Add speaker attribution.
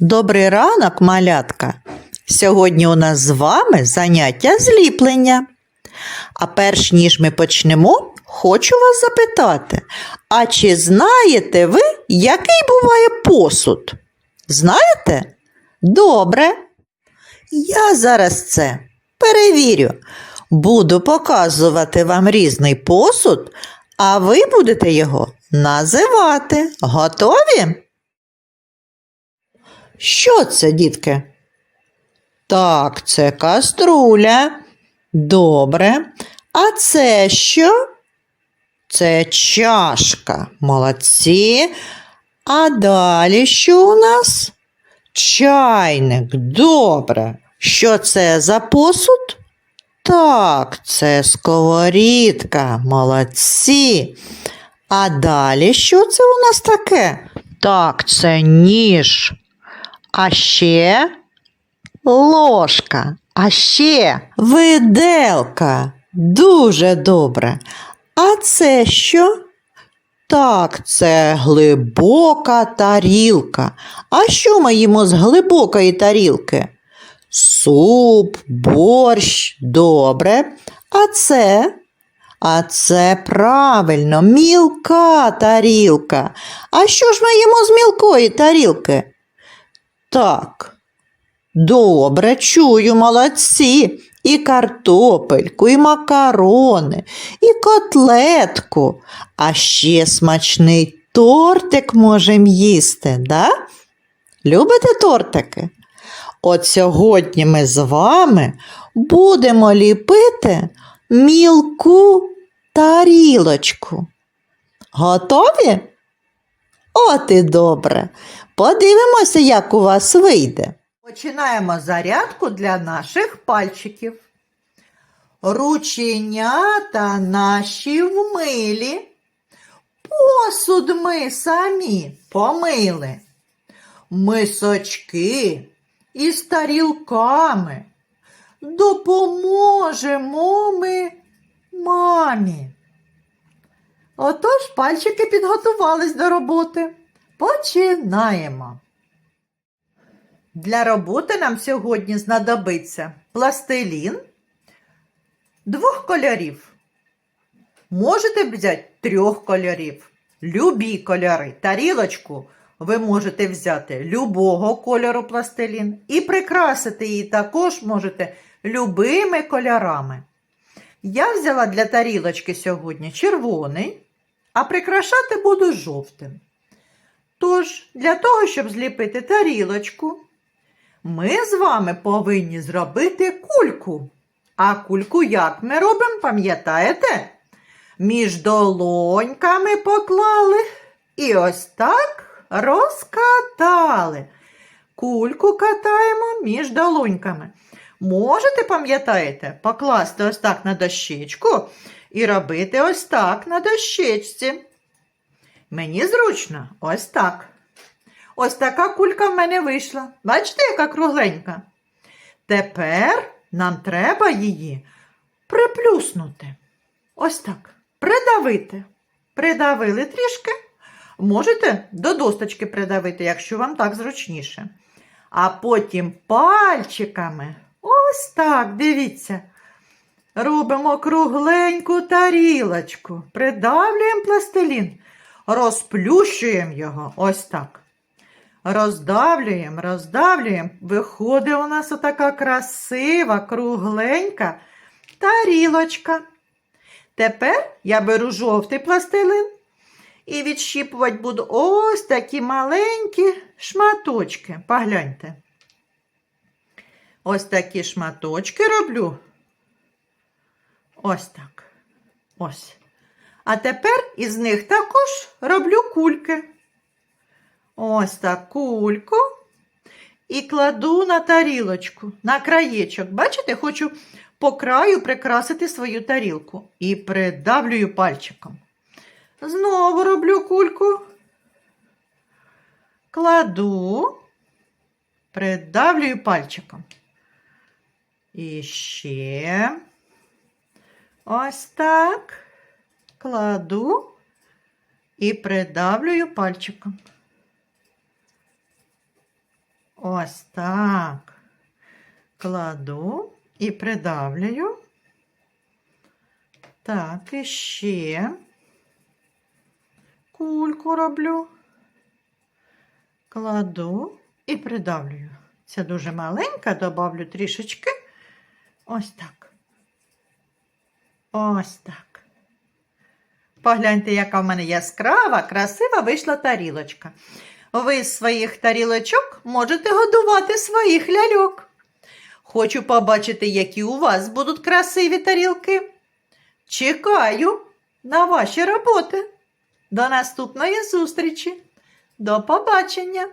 Speaker 1: Добрий ранок, малятка! Сьогодні у нас з вами заняття зліплення. А перш ніж ми почнемо, хочу вас запитати: а чи знаєте ви, який буває посуд? Знаєте? Добре. Я зараз це перевірю. Буду показувати вам різний посуд, а ви будете його називати. Готові? Що це, дітки? Так, це каструля. Добре. А це що? Це чашка. Молодці. А далі що у нас? Чайник. Добре. Що це за посуд? Так, це сковорідка. Молодці. А далі що це у нас таке? Так, це ніж. А ще ложка, а ще виделка. Дуже добре. А це що? Так, це глибока тарілка. А що ми їмо з глибокої тарілки? Суп, борщ, добре. А це? А це правильно, мілка тарілка. А що ж ми їмо з мілкої тарілки? Так. Добре, чую, молодці. І картопельку, і макарони, і котлетку, а ще смачний тортик можемо їсти, да? Любите тортики? От сьогодні ми з вами будемо ліпити мілку тарілочку. Готові? От добре. Подивимося, як у вас вийде. Починаємо зарядку для наших пальчиків. Рученята наші вмилі. Посуд ми самі помили. Мисочки із тарілками. Допоможемо ми мамі. Отож пальчики підготувались до роботи. Починаємо. Для роботи нам сьогодні знадобиться пластилін двох кольорів. Можете взяти трьох кольорів, любі кольори. Тарілочку ви можете взяти любого кольору пластилін і прикрасити її також можете любими кольорами. Я взяла для тарілочки сьогодні червоний, а прикрашати буду жовтим. Тож, для того, щоб зліпити тарілочку, ми з вами повинні зробити кульку. А кульку як ми робимо, пам'ятаєте? Між долоньками поклали і ось так розкатали. Кульку катаємо між долоньками. Можете, пам'ятаєте, покласти ось так на дощечку і робити ось так на дощечці. Мені зручно ось так. Ось така кулька в мене вийшла. Бачите, яка кругленька? Тепер нам треба її приплюснути. Ось так. Придавити. Придавили трішки. Можете до досточки придавити, якщо вам так зручніше. А потім пальчиками. Ось так, дивіться. Робимо кругленьку тарілочку, придавлюємо пластилін, розплющуємо його ось так. Роздавлюємо, роздавлюємо. Виходить у нас отака красива, кругленька тарілочка. Тепер я беру жовтий пластилин і відщіпувати буду ось такі маленькі шматочки. Погляньте. Ось такі шматочки роблю. Ось так. Ось. А тепер із них також роблю кульки. Ось так кульку. І кладу на тарілочку, на краєчок. Бачите, хочу по краю прикрасити свою тарілку. І придавлюю пальчиком. Знову роблю кульку. Кладу, придавлюю пальчиком. І ще ось так кладу і придавлюю пальчиком. Ось так. Кладу і придавлюю. Так, і ще кульку роблю. Кладу і придавлюю. Це дуже маленька, добавлю трішечки. Ось так. Ось так. Погляньте, яка в мене яскрава, красива вийшла тарілочка. Ви з своїх тарілочок можете годувати своїх ляльок. Хочу побачити, які у вас будуть красиві тарілки. Чекаю на ваші роботи. До наступної зустрічі. До побачення!